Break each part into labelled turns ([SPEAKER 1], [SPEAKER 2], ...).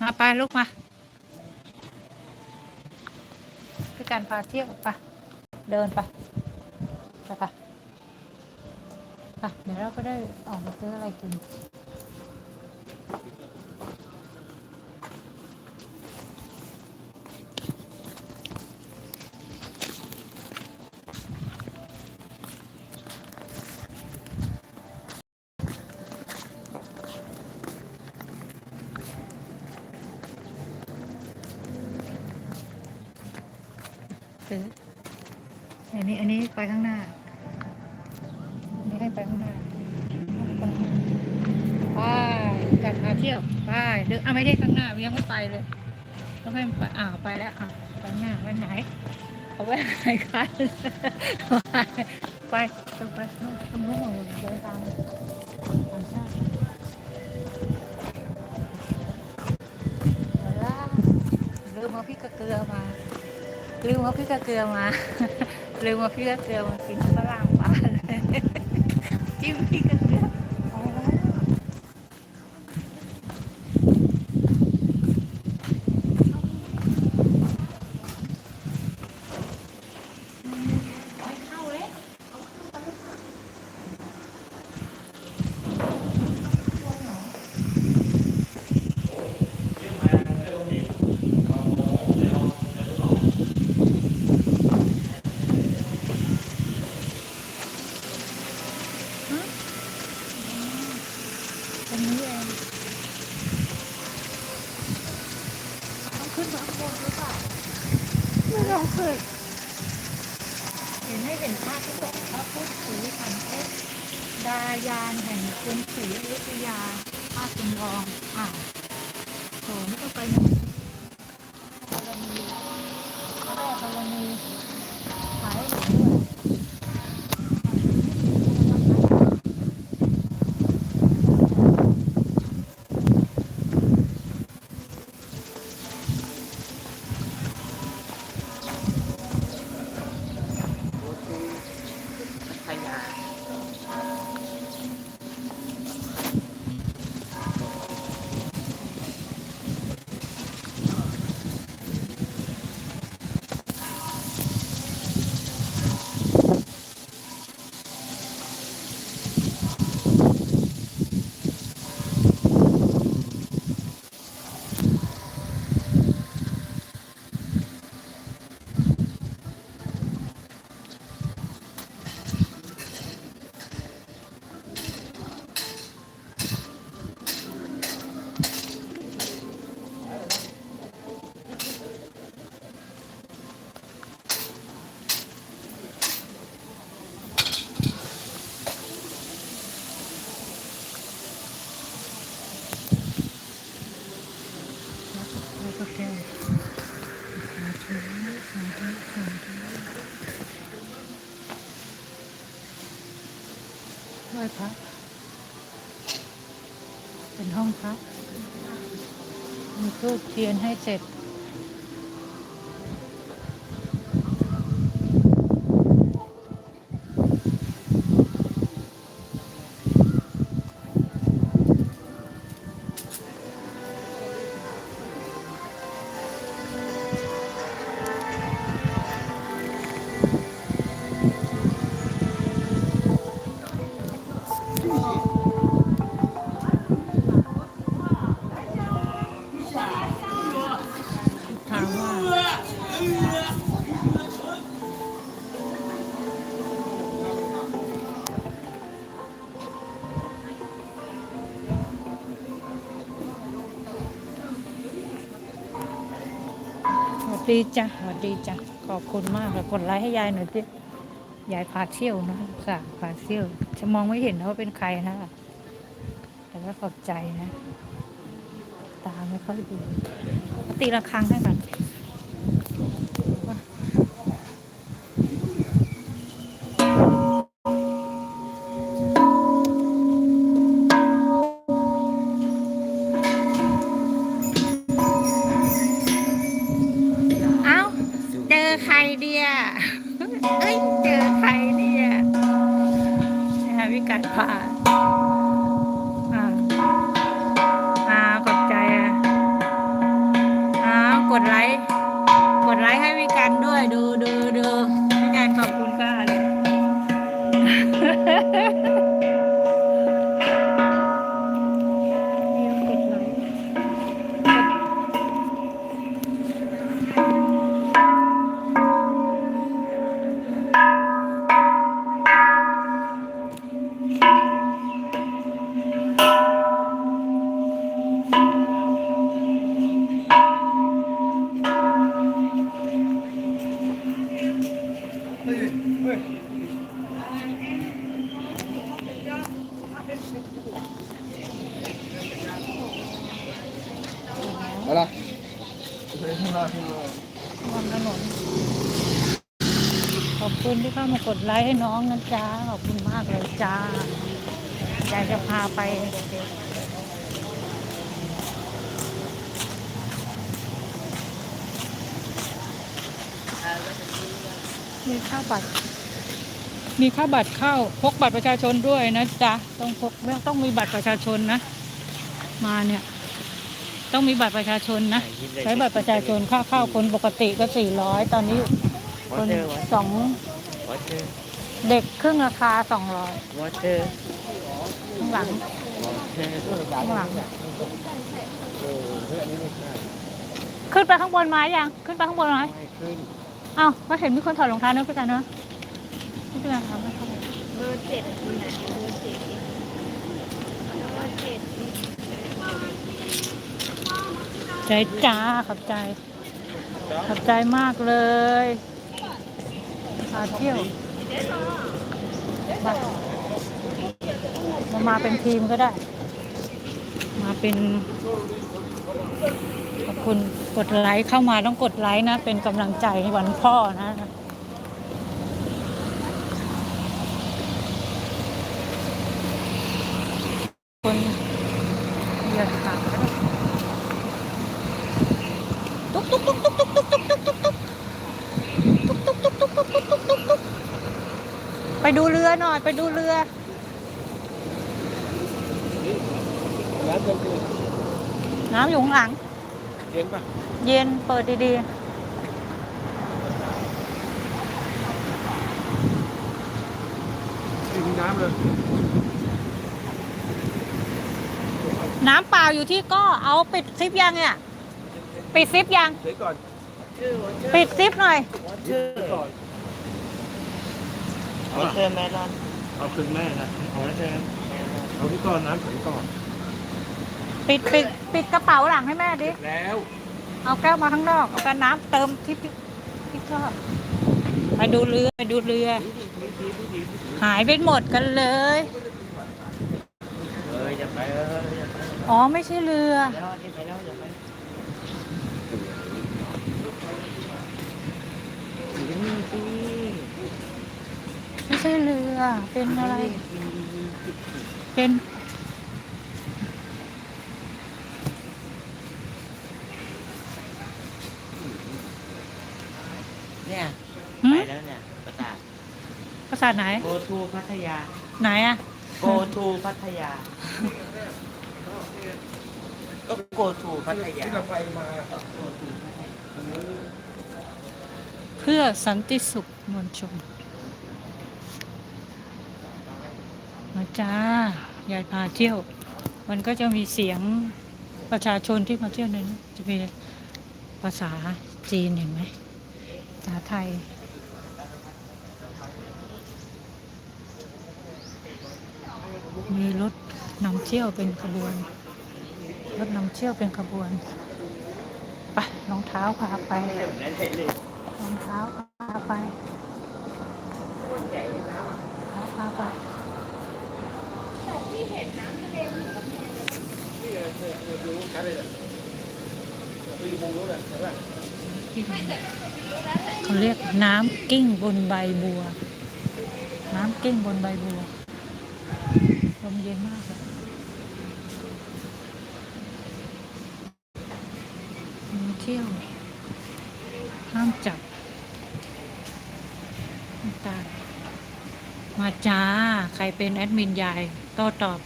[SPEAKER 1] มาไปลูกมาพี่การพาเที่ยวไปเดินไปไปไปไปเดี๋ยวเราก็ได้ออกมาซื้ออะไรกิน ซื้ออันนี้อันนี้ไปข้างหน้า อันนี้ให้ไปข้างหน้าไปกันพาเที่ยวไปเดินอะไม่ใช่ข้ยงไม่ไปเลยต้องให้มันไปอ่าไปแล้วอะไปหน้าไปไหนเอาไว้ไหนกันไปไปไปตรงนู้นเดินตามตามชาติเอลืมเอาพริกกับเกลือมาลืมเอาพริกกับเกลือมาลืมเอาพริกกับเกลือมากินฝรั่งปลาเลยจิ้มพริกกับเกลือเอาละไม่เข้าเลยตรงนี้เองต้องขึ้นมาข้างบนหรือเปล่าึกเห็นให้เห็นภาพที่ตกพระพุทธสีขันเทศดายานแห่งกรุงศรีอยุธยาภาคจำลองอ่าวโหไม่ต้องไปไหนกรณีก็ได้กรณีขายให้เห็นด้วย
[SPEAKER 2] ขยะ
[SPEAKER 1] แล้วก็แก้วสาธุสาธุสาธุไห ว้พระเป็นห้องพระมีทูบเทียนให้เสร็จ ดีจ้ะสวัสดีจ้ะ ขอบคุณมากเลยกดไลค์ให้ยายหน่อยสิยายพาเที่ยวนะค่ะพาเที่ยว จะมองไม่เห็นว่าเป็นใครนะ แต่ก็ขอบใจนะ ตาไม่ค่อยดีตีละครั้งให้กัน ไลค์ให้น้องนะจ๊ะขอบคุณมากเลยจ้าอยากจะพาไปมีค่าบัตร มีค่าบัตรเข้า พกบัตรประชาชนด้วยนะจ๊ะ ต้องพกไม่ต้องมีบัตรประชาชนนะ มาเนี่ย ต้องมีบัตรประชาชนนะ ใช้บัตรประชาชนค่าเข้าคนปกติก็สี่ร้อยตอนนี้ คนสอง
[SPEAKER 2] วอเตอร์
[SPEAKER 1] เด็กครึ่งราคาสองร้อยว
[SPEAKER 2] อเตอร์
[SPEAKER 1] ข้างหลัง
[SPEAKER 2] วอเตอร์
[SPEAKER 1] ข้างหลัง ขึ้นไปข้างบนมายัง ขึ้นไปข้างบนไหม
[SPEAKER 2] ไม่ขึ้น
[SPEAKER 1] เอ้าก็เห็นมีคนถอดรองเท้าเนอะพี่กันเนอะไม่เป็นไรครับไม่เข้าไป
[SPEAKER 3] เบอร์เจ็ดคนไหนเบอร์เจ็ดเบอร์เจ็ด
[SPEAKER 1] ใจจ้าขอบใจ ขอบใจมากเลย มาเที่ยวมามามาเป็นทีมก็ได้ มาเป็นขอบคุณกดไลค์เข้ามาต้องกดไลค์นะ เป็นกำลังใจให้วันพ่อนะ หน่อยไปดูเรือ
[SPEAKER 2] ร้านเดิมคือ
[SPEAKER 1] น้ำอยู่ข้างหลัง
[SPEAKER 2] เย็นป่ะ
[SPEAKER 1] เย็นเปิดดี
[SPEAKER 2] ถึงน้ำเลย
[SPEAKER 1] ๆ น้ำเปล่าอยู่ที่ก็เอาปิดซิปยังเนี่ย ปิดซิปยัง
[SPEAKER 2] เดี๋ยวก่อน
[SPEAKER 1] ปิดซิปหน่อย
[SPEAKER 2] ชื่อก่อน
[SPEAKER 4] วอเตอร์เมลอน
[SPEAKER 2] เอาคืนแม่นะเอาไว้แทนเอาที่ก่อนน้ำถึงก่อน
[SPEAKER 1] ปิดปิดปิดกระเป๋าหลังให้แม่ดิ
[SPEAKER 2] แล้ว
[SPEAKER 1] เอาแก้วมาข้างนอกเอาแต่น้ำเติมที่พี่ที่ชอบไปดูเรือไปดูเรือ หายไปหมดกันเลย
[SPEAKER 4] เอออย่าไปเอออย่าไป
[SPEAKER 1] อ๋อไม่ใช่เรือ
[SPEAKER 4] แล้วที่ไปแล้วอย่าไป
[SPEAKER 1] ไม่ ใช่เรือ เป็นอะไร เป็น
[SPEAKER 4] เนี่ย
[SPEAKER 1] หื
[SPEAKER 4] ไป
[SPEAKER 1] ม
[SPEAKER 4] แล้วเนี่ยประกาศ
[SPEAKER 1] ภาษาทไหน
[SPEAKER 4] โกทูพัทยา
[SPEAKER 1] ไหนอะ
[SPEAKER 4] โกทูพัทยา ก็โกทูพัทยา
[SPEAKER 2] ที่เราไปมา
[SPEAKER 1] เพื่อสันติสุขมวลชน มา จ้ายายพาเที่ยว มันก็จะมีเสียงประชาชนที่มาเที่ยวนั้นจะมีภาษาจีนเห็นไหมภาษาไทย มีรถนำเที่ยวเป็นขบวน รถนำเที่ยวเป็นขบวนไปรองเท้าพาไปรองเท้าพาไปรองเท้าพาไป เขาเรียกน้ำกิ้งบนใบบัว น้ำกิ้งบนใบบัวลมเย็นมากเลยมาเที่ยว ห้ามจับตามาจ้า ใครเป็นแอดมินยายโต้ตอบ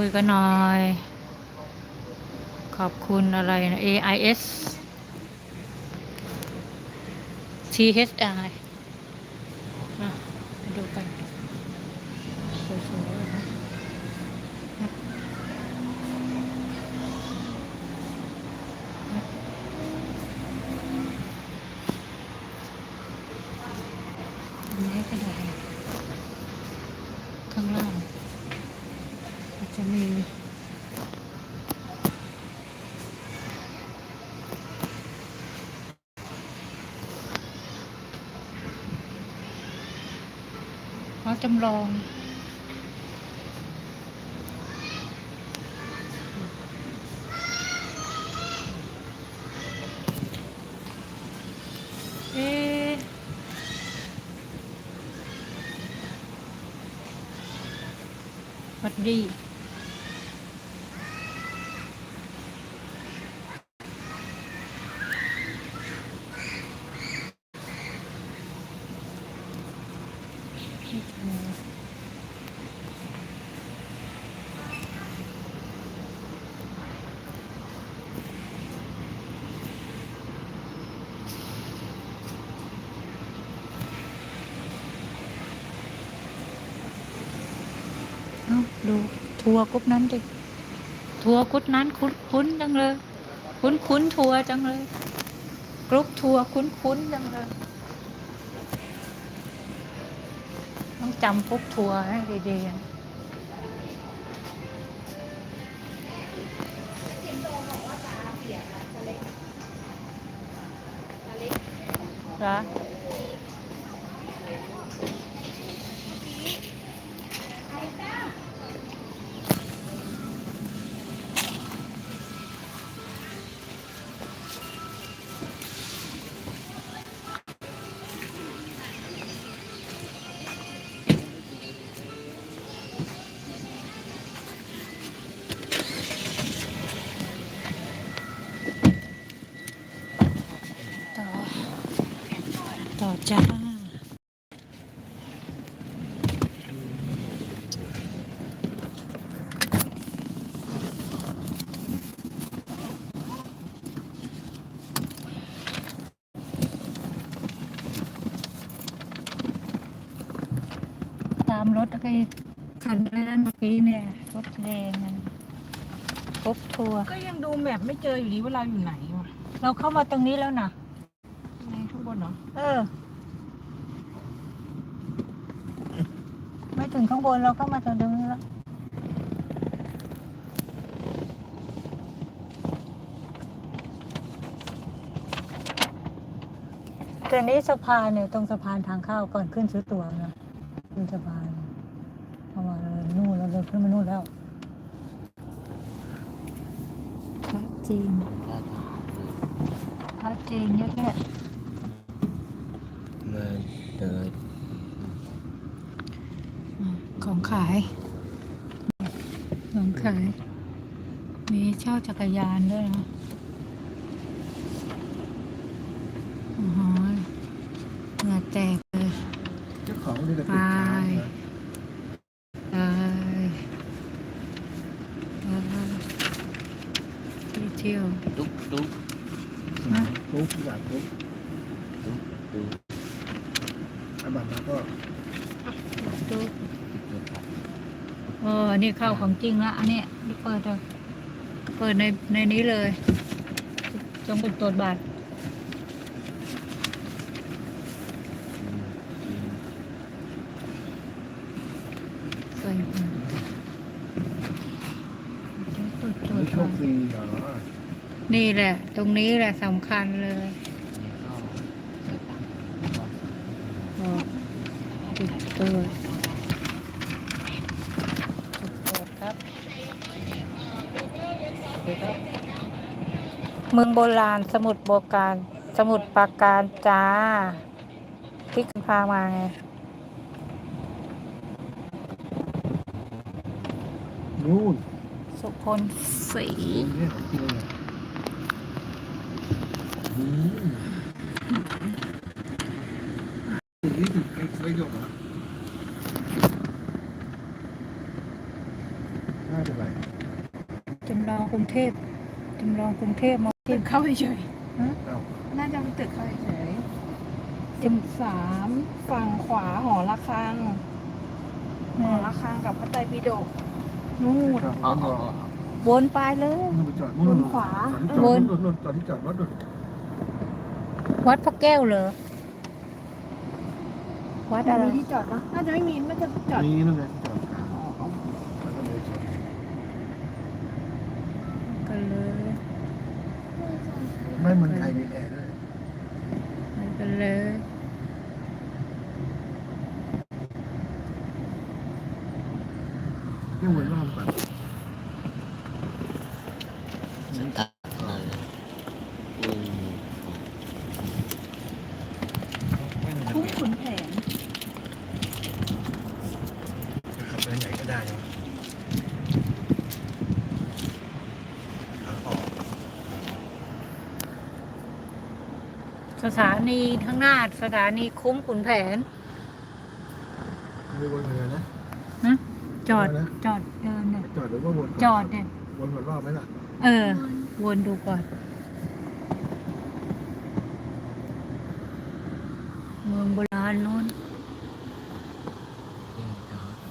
[SPEAKER 1] คุยกันหน่อย ขอบคุณอะไรนะ AIS THI มาดูกันสวยๆเลยนะอันนี้กระดาษข้างล่างก็จะมี เขา จำลอง เอ๊ะหวัดดี ดูทัวกุ๊ปนั้นดิทัวกุ๊ปนั้นคุ้นคุ้นจังเลย คุ้นคุ้นทัวจังเลย กรุ๊ปทัวคุ้นคุ้นจังเลย ต้องจำกรุ๊ปทัวให้ดีๆ ตามรถไอ้คันนั้นเมื่อกี้เนี่ยรถแดงนั่นพบทัวร์
[SPEAKER 3] ก็ยังดูแมพไม่เจออยู่ดีว่าเราอยู่ไหนวะ
[SPEAKER 1] เราเข้ามาตรงนี้แล้วนะ
[SPEAKER 3] ในข้างบนเหรอ
[SPEAKER 1] เออ ไม่ถึงข้างบนเราเข้ามาถึงตรงนี้แล้วแต่นี้สะพานเนี่ยตรงสะพานทางเข้าก่อนขึ้นซื้อตั๋วนะขึ้นสะพานเข้ามาเลยนู่นเราเดิน ขึ้นมานู่นแล้วพระจีนพระจีนเยอะแยะ
[SPEAKER 4] มาเดิน
[SPEAKER 1] อืมของขายของขาย มีเช่าจักรยานด้วยนะโอ้โหเหงื่อแตกเลย
[SPEAKER 2] เจ้าของนี่ก็
[SPEAKER 1] ไป
[SPEAKER 2] ติดค้างนะ
[SPEAKER 1] ไปไป ที่เที่ยว
[SPEAKER 4] ตุ๊กตุ๊ก
[SPEAKER 1] ฮะ
[SPEAKER 2] ปุ๊บอยากปุ๊บ
[SPEAKER 4] ตุ๊กตุ๊ก
[SPEAKER 2] อาบัตแล้วก็
[SPEAKER 1] ดูเอออันนี่เข้าของจริงละอันเนี้ยนี่เปิดเลยเปิดในในนี้เลยจงเป็นตรวจบัตร ใส่บัตรตรวจตรว
[SPEAKER 2] ไม่
[SPEAKER 1] จ
[SPEAKER 2] โช
[SPEAKER 1] บั
[SPEAKER 2] ค
[SPEAKER 1] ตร
[SPEAKER 2] ดีเหรอ
[SPEAKER 1] นี่แหละ ตรงนี้แหละสำคัญเลยบอกจุดตรวจจุดตรวจครับเมืองโบราณสมุทรโบการ สมุทรปราการจ้า ที่คุณพามาไง
[SPEAKER 2] นู่น
[SPEAKER 1] สุพลศรี
[SPEAKER 2] นี่ของจริงเลยอืมถึง น่าจะไร
[SPEAKER 1] จำลองกรุงเทพจำลองกรุงเทพมา
[SPEAKER 3] ตึกเข้าเฉย
[SPEAKER 2] เอ้
[SPEAKER 3] น่าจะเป็นตึกเข้าเฉยจำสามฝั่งขวาหอระฆังหอระฆังกับพระไตรปิฎกนู่น
[SPEAKER 2] เอาเาเว
[SPEAKER 1] นไปเลย
[SPEAKER 2] บนวน
[SPEAKER 3] ขวา
[SPEAKER 2] จนจอดที่จอดรถน
[SPEAKER 1] วัดพระแก้วเหรอ วัด
[SPEAKER 3] แต่
[SPEAKER 1] อะไร
[SPEAKER 3] มีที่จอดเนอะน่าจะไม่มีน่าจะจอด
[SPEAKER 2] มีนู่นไงจอดแล้วก็เลยจอด
[SPEAKER 1] กันเลย
[SPEAKER 2] ไม่เมืองไทยมีแอร์ด้วย
[SPEAKER 1] ไปกันเลย
[SPEAKER 2] เที่ยววนรอบก่อน
[SPEAKER 4] ฉันตัดมาเลยอืม
[SPEAKER 3] คุ้มขุนแผน
[SPEAKER 2] ขับไปไหนก็ได้นะขาออก
[SPEAKER 1] ส ถานีข้างหน้าสถานีคุ้มขุนแผน
[SPEAKER 2] ไม่วนเลยนะ
[SPEAKER 1] นะจอด
[SPEAKER 2] เดี๋ยวนะ
[SPEAKER 1] จอดเดินเนี่ย
[SPEAKER 2] จอดหรือว่าวนก่น
[SPEAKER 1] จอดเนี่ย
[SPEAKER 2] วนหมดรอบไหมล่ะ
[SPEAKER 1] เออ วนดูก่อนเมืองโบราณโน้น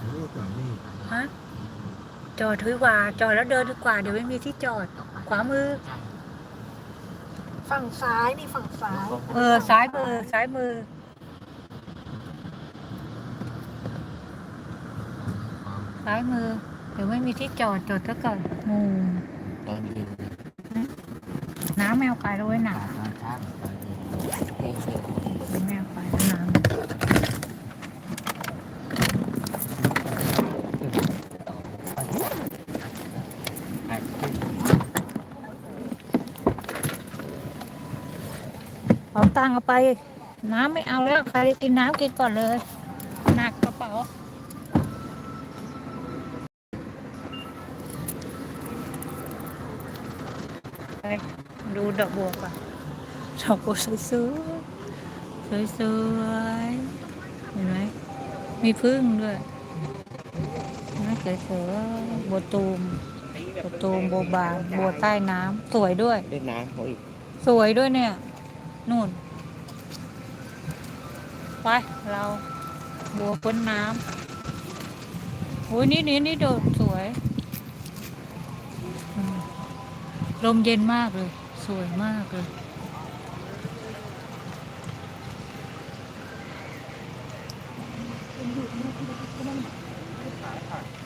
[SPEAKER 2] หรือว่าจอดนี่
[SPEAKER 1] ฮะจอดถือว่าจอดแล้วเดินดีกว่า เดี๋ยวไม่มีที่จอด ขวามือ
[SPEAKER 3] ฝั่งซ้ายนี่ฝั่งซ้าย
[SPEAKER 1] เออซ้ายมือซ้ายมือ ซ้ายมือ เดี๋ยวไม่มีที่จอดจอดซะก่อนงู
[SPEAKER 4] ตอนเย็น
[SPEAKER 1] น้ำแมวไปแล้วไว้ยหนา
[SPEAKER 4] ตอนเช้าตอนเย็นเฮ้ยเฮ้ย
[SPEAKER 1] แมวไปแล้วน้ำ เอาตังค์เอาไป น้ำไม่เอาแล้วใครกินน้ำกินก่อนเลย หนักกระเป๋าไปดูดอกบัวก่อนดอกบัวสวยๆสวยๆเห็นไหมมีพึ่งด้วยน่าสวยๆบัวตูมบัวตูมบัวบานบัวใต้น้ำสวยด้วย
[SPEAKER 4] เล่นน้ำเขาอีก
[SPEAKER 1] สวยด้วยเนี่ย นู่นไปเราบัวพ้นน้ำโอ้ยนี่นี่นี่โดดสวยลมเย็นมากเลย สวยมากเลย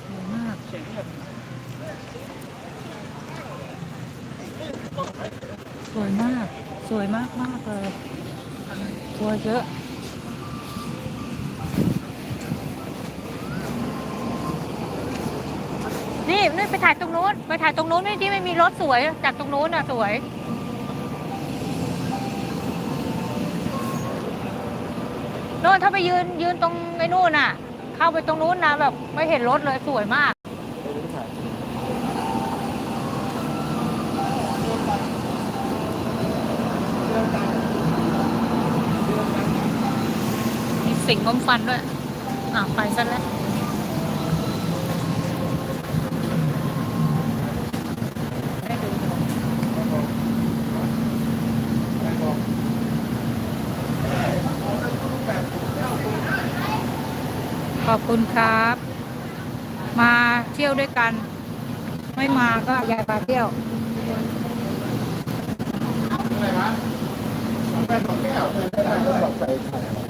[SPEAKER 1] สวยมากสวยมาก สวยมากมากเลยตัวเยอะ นี่นี่ไปถ่ายตรงนู้น ไปถ่ายตรงนู้นไม่ที่ไม่มีรถสวย จากตรงนู้นอะสวย โน่นถ้าไปยืนยืนตรงไอ้นู่นน่ะ เข้าไปตรงนู้นนะแบบไม่เห็นรถเลยสวยมาก มี สิงล้มฟันด้วย อะ ไปซะแล้วขอบคุณครับ มาเที่ยวด้วยกัน ไม่มาก็ยายพาเที่ยวฮ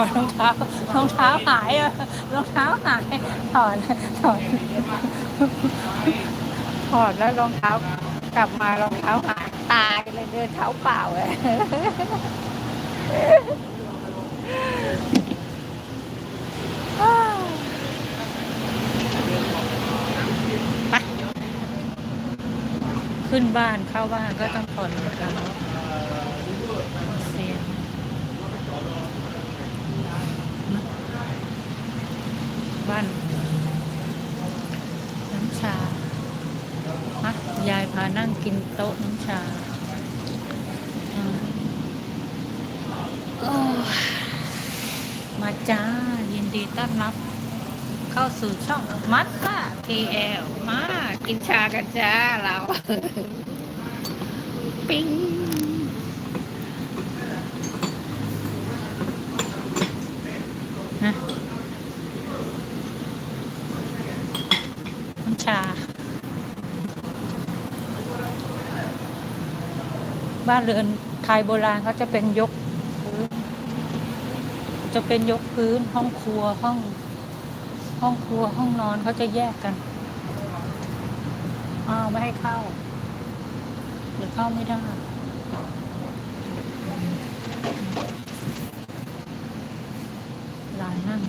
[SPEAKER 1] อดรองเท้ารองเท้าหายอะรองเท้าหายถอดถอดถอดแล้วรองเท้ากลับมารองเท้าหายตายเลยเดินเท้าเปล่าเลยไปขึ้นบ้านเข้าบ้านก็ต้องถอดรองเท้าเบ้านน้ำชามักยายพานั่งกินโต๊ะน้ำชามาจ้า ยินดีต้อนรับ เข้าสู่ช่องมัตตาทีเอลมา กินชากันจ้าเรา ปิ้ง บ้านเรือนไทยโบราณเขาจะเป็นยกพื้น จะเป็นยกพื้นห้องครัวห้อง ห้องครัวห้องนอนเขาจะแยกกันอ้าวไม่ให้เข้า หรือเข้าไม่ได้ ลานนั่ง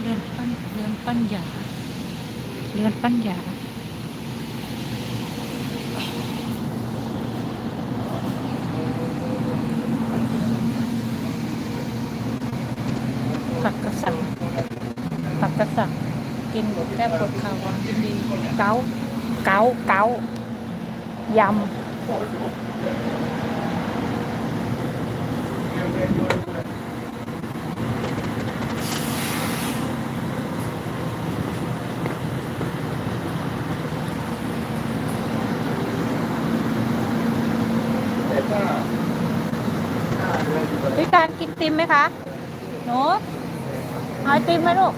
[SPEAKER 1] เรือนปั้นเรือนปั้นหยา เรือนปั้นหยาผักกระสังผักกระสังกินแก้ปวดเข่ากินดีเกาเกาเกายำ พี่การกินติ มไหมคะ หนูเอาไอติมไหมลูก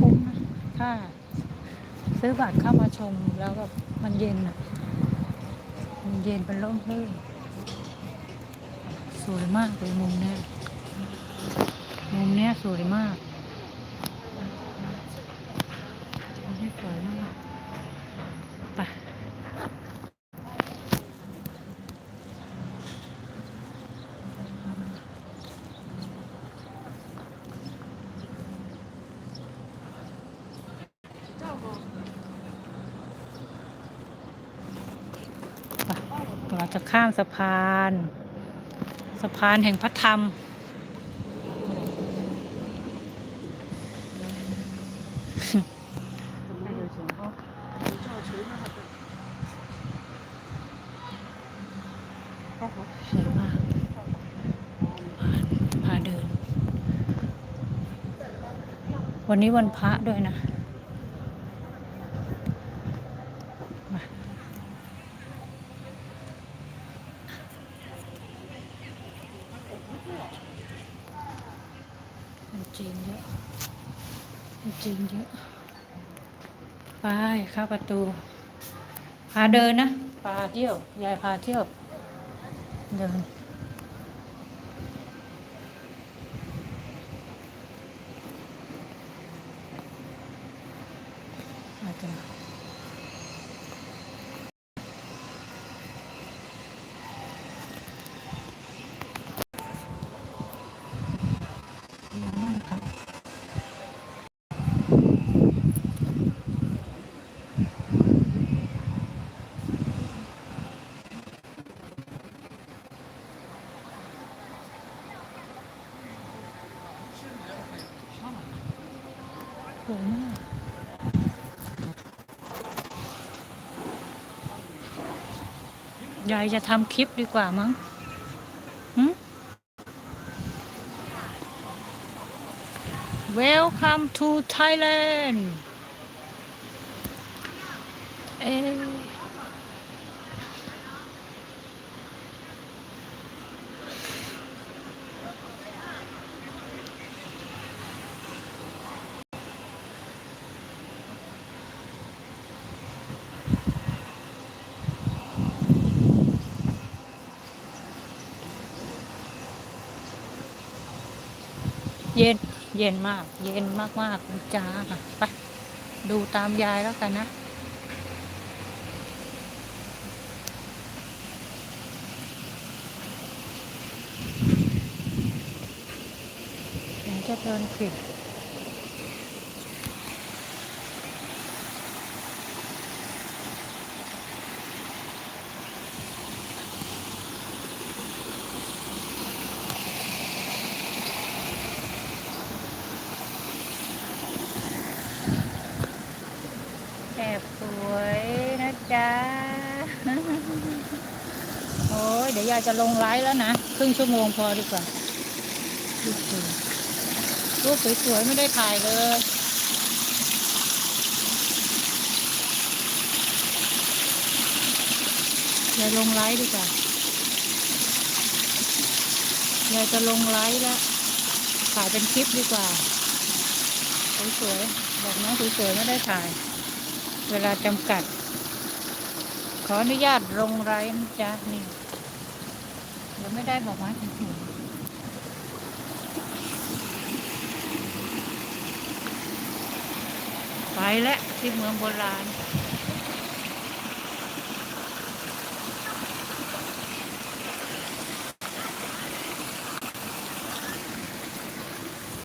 [SPEAKER 1] คุ้มนะ ถ้า ซื้อบัตรเข้ามาชมแล้วแบบมันเย็นอะ มันเย็นเป็นร่มรื่นสวยมากเลยมุมเนี้ยมุมเนี้ยสวยมากมุมนี้สวยมากไปไปเราจะ ข้ามสะพาน สะพานแห่งพระธรรม สวยมากพาเดิน วันนี้วันพระด้วยนะมาคนจีนเยอะคนจีนเยอะ ไป เข้าประตู พาเดินนะ พาเที่ยว ยายพาเที่ยว เดิน อาจจะเยอะมากครับ วยมาก ยายจะทำคลิปดีกว่ามั้งหึ Welcome to Thailand อ๊ะ เย็น เย็นมาก เย็นมากๆเลยจ้าไปดูตามยายแล้วกันนะ จะเดินผิด แอบสวยนะจ๊ะ โอ้ ยเดี๋ยวยายจะลงไลฟ์แล้วนะ ครึ่งชั่วโมงพอดีกว่ารูปสวยๆไม่ได้ถ่ายเลยยายลงไลฟ์ดีกว่ายายจะลงไลฟ์แล้วถ่ายเป็นคลิปดีกว่า สวยๆบอกน้องสวยๆไม่ได้ถ่าย เวลาจำกัด ขออนุญาตลงไลน์นะจ๊ะนี่ ไม่ได้บอกว่าถึงไปแล้วที่เมืองโบราณ